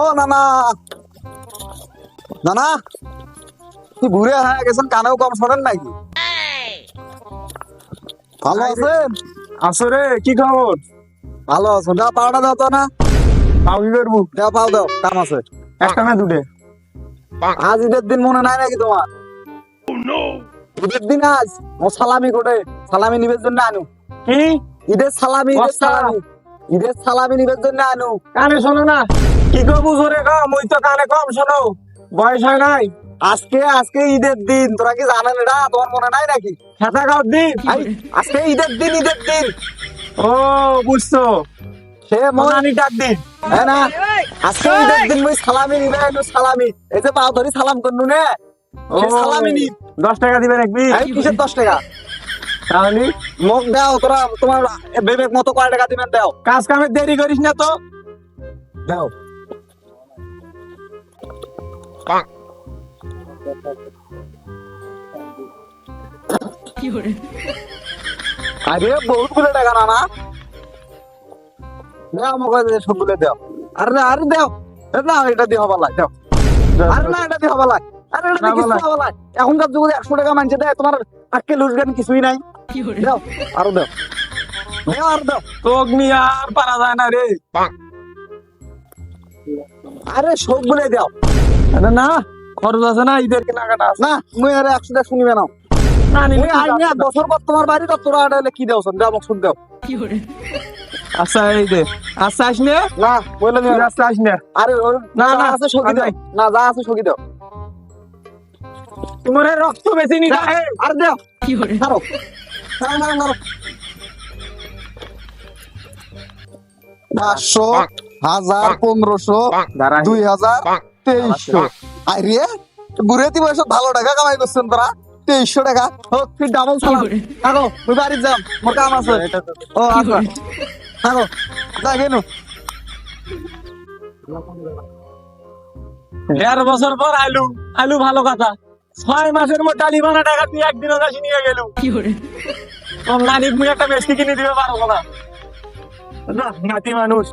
ও নানা। নানা কি ঘুরে হয়ে গেছেন? কানেও কম শোনেন নাকি? ভালো আছেন? আসরে কি খবর? ভালো আছেন। দাও পাওয়াটা দাও তো না। পাবি করব? দাও পাও দাও কাম আছে। একটা না দুটে? আজ ঈদের দিন মনে নাই নাকি তোমার? ঈদের দিন আজ? ও সালামি কোটে সালামি নিবের জন্য আনু। কি? ঈদের সালামি ঈদের সালামি। ঈদের সালামি নিবের জন্য আনু। কানে শোনো না। কি করব জোরে কম ওই তো কানে কম শোনো। বয়স হয় নাই। আজকে আজকে ঈদের দিন। তোরা কি জানেন এটা তোমার মনে নাই নাকি? খেতা খাওয়ার দিন? আজকে ঈদের দিন ঈদের দিন। ও বুঝছ। সে মনানি ডাক দিন। হ্যাঁ না? আজকে ঈদের দিন মুই সালামি নিবে সালামি। এই যে পাও ধরি সালাম করনু নে। সালামি নি দশ টাকা দিবে রাখবি কিসের দশ টাকা? তাহলে মোক দাও তোরা তোমার বিবেক মতো কয় টাকা দিবেন দাও। কাজ কামে দেরি করিস না তো। দাও। আরে বহুতগুলো টাকা না না? দাও আমাকে সবগুলো দাও। আরে না আরে দাও। না এটা দিয়ে হবা লাই দাও। আরে না এটা দিয়ে হবা লাই। আরে এটা দিয়ে না, কিছু হবা লাই। এখনকার যুগে একশো টাকা মানছে দেয় তোমার আজকে লুজ গান কিছুই নাই। দাও আরও দাও। দাও দাও। তোক নিয়ে আর পারা যায় না রে। আরে সবগুলো দাও। আরে না খরচ আছে না ঈদের কেনাকাটা আছে। না মুই আরে একশো টাকা শুনিবে না না নিলে মুই আই না বছর পর তোমার বাড়ি তো তোরা আড়াইলে কি দাও দাও আমাকে শুন দাও। আচ্ছা এই দে। আচ্ছা আস না। বলে নিও আচ্ছা আস আরে না, না, আছে সগি দাও। না যা আছে সগি দাও। তোমার রক্ত বেশি নি দাও, আর দাও। মারো মারো পাঁচশো হাজার পনেরোশো দুই হাজার তেইশশো। আরে বুড়েতি বয়সে ভালো টাকা কামাই করছেন তোরা। তেইশশো টাকা। ও তুই ডাবল সালাম থাকো তুই বাড়ি যাম। মোর কাম আছে। ও আচ্ছা থাকো। যা গেনু দেড় বছর পর আলু আলু ভালো কথা। ছয় মাসের মধ্যে ডালি বানা টাকা তুই একদিনও কাছে নিয়ে গেল। নানি একটা বেশি কিনে দিবে পারব না। না, নাতি মানুষ।